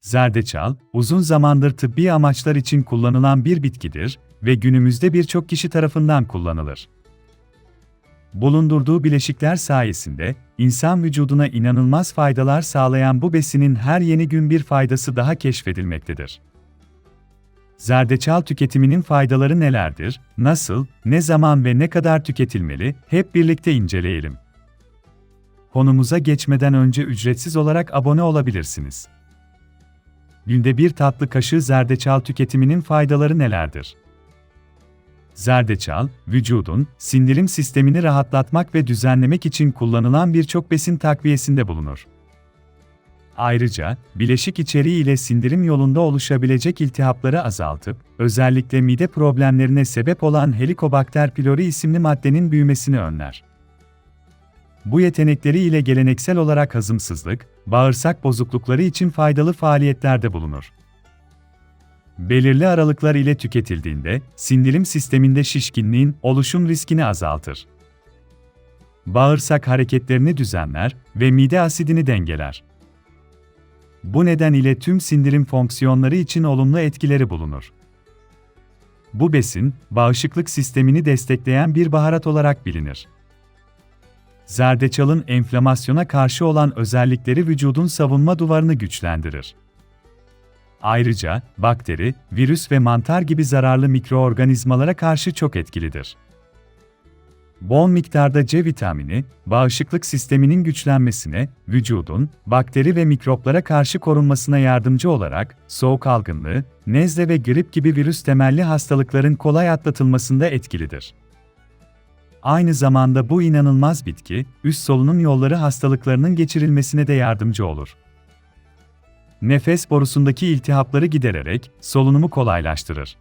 Zerdeçal, uzun zamandır tıbbi amaçlar için kullanılan bir bitkidir ve günümüzde birçok kişi tarafından kullanılır. Bulundurduğu bileşikler sayesinde insan vücuduna inanılmaz faydalar sağlayan bu besinin her yeni gün bir faydası daha keşfedilmektedir. Zerdeçal tüketiminin faydaları nelerdir, nasıl, ne zaman ve ne kadar tüketilmeli, hep birlikte inceleyelim. Konumuza geçmeden önce ücretsiz olarak abone olabilirsiniz. Günde bir tatlı kaşığı zerdeçal tüketiminin faydaları nelerdir? Zerdeçal, vücudun sindirim sistemini rahatlatmak ve düzenlemek için kullanılan birçok besin takviyesinde bulunur. Ayrıca, bileşik içeriği ile sindirim yolunda oluşabilecek iltihapları azaltıp, özellikle mide problemlerine sebep olan Helicobacter pylori isimli maddenin büyümesini önler. Bu yetenekleri ile geleneksel olarak hazımsızlık, bağırsak bozuklukları için faydalı faaliyetlerde bulunur. Belirli aralıklar ile tüketildiğinde, sindirim sisteminde şişkinliğin oluşum riskini azaltır. Bağırsak hareketlerini düzenler ve mide asidini dengeler. Bu neden ile tüm sindirim fonksiyonları için olumlu etkileri bulunur. Bu besin, bağışıklık sistemini destekleyen bir baharat olarak bilinir. Zerdeçalın enflamasyona karşı olan özellikleri vücudun savunma duvarını güçlendirir. Ayrıca, bakteri, virüs ve mantar gibi zararlı mikroorganizmalara karşı çok etkilidir. Bol miktarda C vitamini, bağışıklık sisteminin güçlenmesine, vücudun bakteri ve mikroplara karşı korunmasına yardımcı olarak soğuk algınlığı, nezle ve grip gibi virüs temelli hastalıkların kolay atlatılmasında etkilidir. Aynı zamanda bu inanılmaz bitki, üst solunum yolları hastalıklarının geçirilmesine de yardımcı olur. Nefes borusundaki iltihapları gidererek solunumu kolaylaştırır.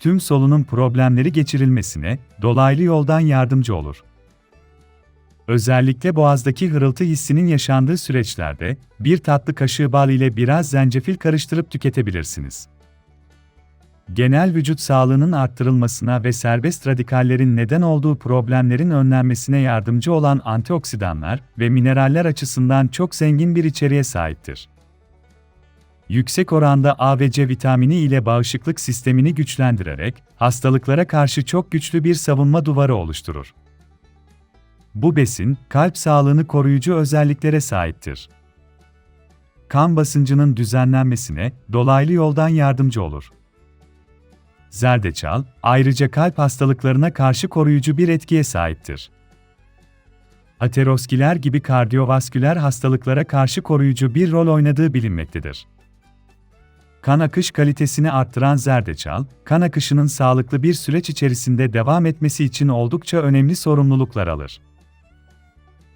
Tüm solunum problemleri geçirilmesine dolaylı yoldan yardımcı olur. Özellikle boğazdaki hırıltı hissinin yaşandığı süreçlerde bir tatlı kaşığı bal ile biraz zencefil karıştırıp tüketebilirsiniz genel vücut sağlığının arttırılmasına ve serbest radikallerin neden olduğu problemlerin önlenmesine yardımcı olan antioksidanlar ve mineraller açısından çok zengin bir içeriğe sahiptir. Yüksek oranda A ve C vitamini ile bağışıklık sistemini güçlendirerek hastalıklara karşı çok güçlü bir savunma duvarı oluşturur. Bu besin, kalp sağlığını koruyucu özelliklere sahiptir. Kan basıncının düzenlenmesine dolaylı yoldan yardımcı olur. Zerdeçal, ayrıca kalp hastalıklarına karşı koruyucu bir etkiye sahiptir. Ateroskiler gibi kardiyovasküler hastalıklara karşı koruyucu bir rol oynadığı bilinmektedir. Kan akış kalitesini arttıran zerdeçal, kan akışının sağlıklı bir süreç içerisinde devam etmesi için oldukça önemli sorumluluklar alır.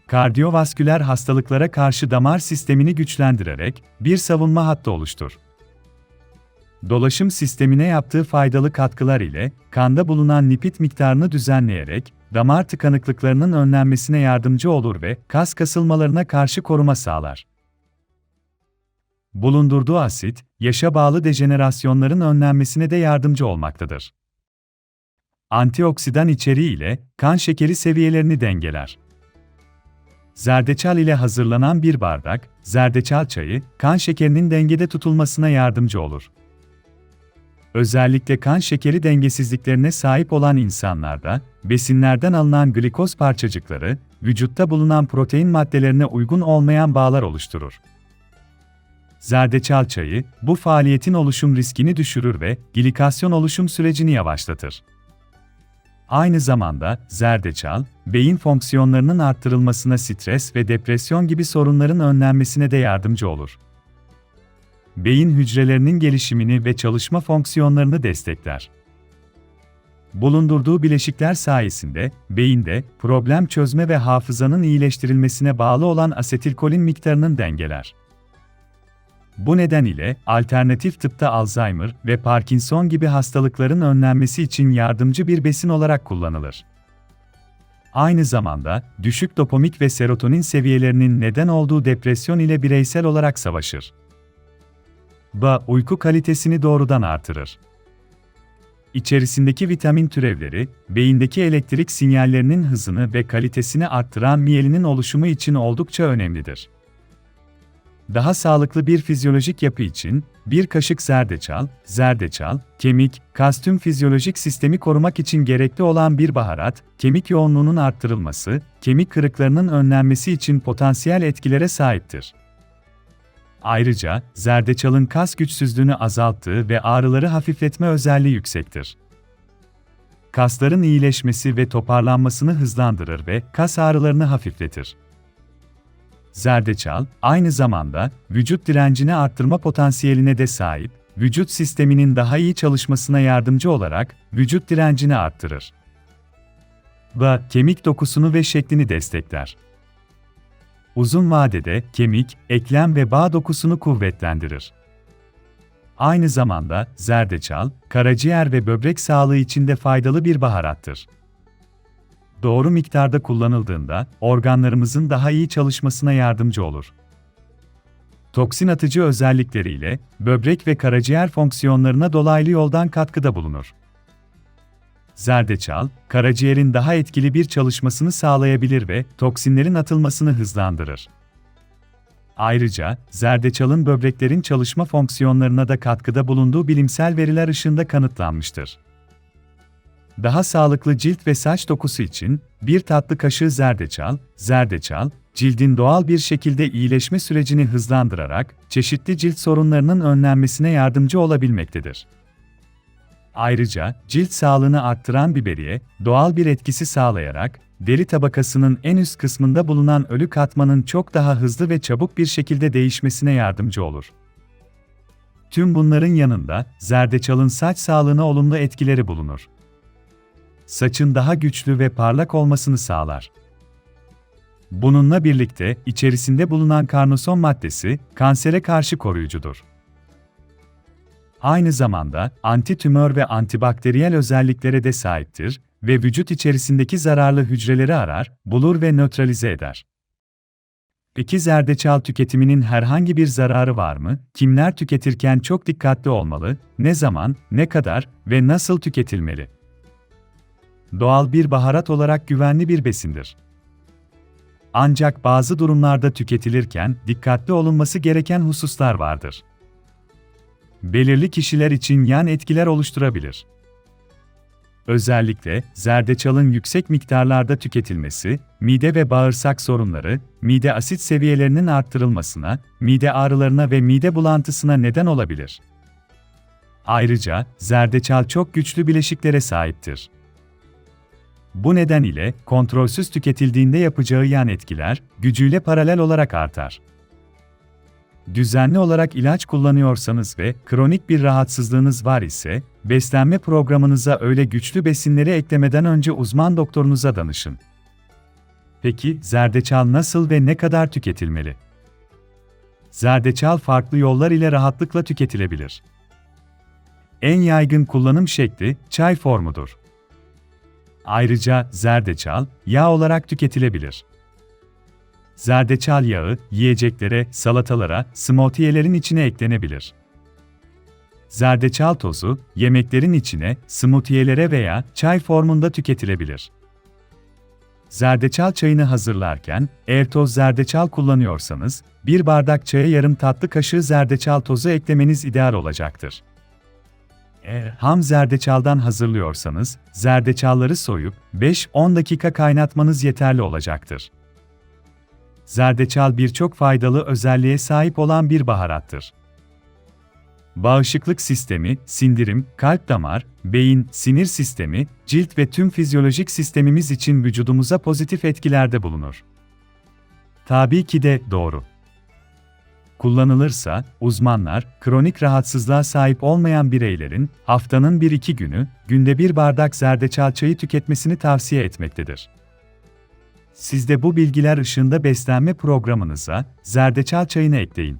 Kardiyovasküler hastalıklara karşı damar sistemini güçlendirerek bir savunma hattı oluştur dolaşım sistemine yaptığı faydalı katkılar ile kanda bulunan lipid miktarını düzenleyerek damar tıkanıklıklarının önlenmesine yardımcı olur ve kas kasılmalarına karşı koruma sağlar. Bulundurduğu asit, yaşa bağlı dejenerasyonların önlenmesine de yardımcı olmaktadır. Antioksidan içeriği ile kan şekeri seviyelerini dengeler. Zerdeçal ile hazırlanan bir bardak, zerdeçal çayı, kan şekerinin dengede tutulmasına yardımcı olur. Özellikle kan şekeri dengesizliklerine sahip olan insanlarda, besinlerden alınan glikoz parçacıkları, vücutta bulunan protein maddelerine uygun olmayan bağlar oluşturur. Zerdeçal çayı, bu faaliyetin oluşum riskini düşürür ve glikasyon oluşum sürecini yavaşlatır. Aynı zamanda, zerdeçal, beyin fonksiyonlarının arttırılmasına stres ve depresyon gibi sorunların önlenmesine de yardımcı olur beyin hücrelerinin gelişimini ve çalışma fonksiyonlarını destekler. Bulundurduğu bileşikler sayesinde beyinde problem çözme ve hafızanın iyileştirilmesine bağlı olan asetilkolin miktarının dengeler. Bu neden ile alternatif tıpta Alzheimer ve Parkinson gibi hastalıkların önlenmesi için yardımcı bir besin olarak kullanılır. Aynı zamanda düşük dopamik ve serotonin seviyelerinin neden olduğu depresyon ile bireysel olarak savaşır. Ba, uyku kalitesini doğrudan artırır. İçerisindeki vitamin türevleri, beyindeki elektrik sinyallerinin hızını ve kalitesini arttıran miyelinin oluşumu için oldukça önemlidir. daha sağlıklı bir fizyolojik yapı için, bir kaşık zerdeçal, zerdeçal, kemik, kas tüm fizyolojik sistemi korumak için gerekli olan bir baharat, kemik yoğunluğunun arttırılması, kemik kırıklarının önlenmesi için potansiyel etkilere sahiptir. Ayrıca, zerdeçalın kas güçsüzlüğünü azalttığı ve ağrıları hafifletme özelliği yüksektir. Kasların iyileşmesi ve toparlanmasını hızlandırır ve kas ağrılarını hafifletir. Zerdeçal, aynı zamanda vücut direncini arttırma potansiyeline de sahip, vücut sisteminin daha iyi çalışmasına yardımcı olarak vücut direncini arttırır. Ve kemik dokusunu ve şeklini destekler. Uzun vadede kemik, eklem ve bağ dokusunu kuvvetlendirir. Aynı zamanda zerdeçal, karaciğer ve böbrek sağlığı için de faydalı bir baharattır doğru miktarda kullanıldığında organlarımızın daha iyi çalışmasına yardımcı olur. Toksin atıcı özellikleriyle böbrek ve karaciğer fonksiyonlarına dolaylı yoldan katkıda bulunur. Zerdeçal, karaciğerin daha etkili bir çalışmasını sağlayabilir ve toksinlerin atılmasını hızlandırır. Ayrıca, zerdeçalın böbreklerin çalışma fonksiyonlarına da katkıda bulunduğu bilimsel veriler ışığında kanıtlanmıştır. Daha sağlıklı cilt ve saç dokusu için bir tatlı kaşığı zerdeçal, zerdeçal, cildin doğal bir şekilde iyileşme sürecini hızlandırarak çeşitli cilt sorunlarının önlenmesine yardımcı olabilmektedir. Ayrıca cilt sağlığını arttıran biberiye, doğal bir etkisi sağlayarak deri tabakasının en üst kısmında bulunan ölü katmanın çok daha hızlı ve çabuk bir şekilde değişmesine yardımcı olur. Tüm bunların yanında zerdeçalın saç sağlığına olumlu etkileri bulunur saçın daha güçlü ve parlak olmasını sağlar. Bununla birlikte içerisinde bulunan karnoson maddesi kansere karşı koruyucudur. Aynı zamanda antitümör ve antibakteriyel özelliklere de sahiptir ve vücut içerisindeki zararlı hücreleri arar, bulur ve nötralize eder. Peki zerdeçal tüketiminin herhangi bir zararı var mı? Kimler tüketirken çok dikkatli olmalı? Ne zaman, ne kadar ve nasıl tüketilmeli? doğal bir baharat olarak güvenli bir besindir. Ancak bazı durumlarda tüketilirken dikkatli olunması gereken hususlar vardır. Belirli kişiler için yan etkiler oluşturabilir. Özellikle zerdeçalın yüksek miktarlarda tüketilmesi, mide ve bağırsak sorunları, mide asit seviyelerinin arttırılmasına, mide ağrılarına ve mide bulantısına neden olabilir. Ayrıca zerdeçal çok güçlü bileşiklere sahiptir. Bu neden ile kontrolsüz tüketildiğinde yapacağı yan etkiler, gücüyle paralel olarak artar. Düzenli olarak ilaç kullanıyorsanız ve kronik bir rahatsızlığınız var ise, beslenme programınıza öyle güçlü besinleri eklemeden önce uzman doktorunuza danışın. Peki, zerdeçal nasıl ve ne kadar tüketilmeli? Zerdeçal farklı yollar ile rahatlıkla tüketilebilir. En yaygın kullanım şekli çay formudur. Ayrıca zerdeçal, yağ olarak tüketilebilir. Zerdeçal yağı, yiyeceklere, salatalara, smoothie'lerin içine eklenebilir. Zerdeçal tozu, yemeklerin içine, smoothie'lere veya çay formunda tüketilebilir. Zerdeçal çayını hazırlarken, eğer toz zerdeçal kullanıyorsanız, bir bardak çaya yarım tatlı kaşığı zerdeçal tozu eklemeniz ideal olacaktır. Eğer ham zerdeçaldan hazırlıyorsanız, zerdeçalları soyup 5-10 dakika kaynatmanız yeterli olacaktır. Zerdeçal birçok faydalı özelliğe sahip olan bir baharattır. Bağışıklık sistemi, sindirim, kalp damar, beyin, sinir sistemi, cilt ve tüm fizyolojik sistemimiz için vücudumuza pozitif etkilerde bulunur. Tabii ki de doğru kullanılırsa, uzmanlar, kronik rahatsızlığa sahip olmayan bireylerin, haftanın bir iki günü, günde bir bardak zerdeçal çayı tüketmesini tavsiye etmektedir. Siz de bu bilgiler ışığında beslenme programınıza zerdeçal çayını ekleyin.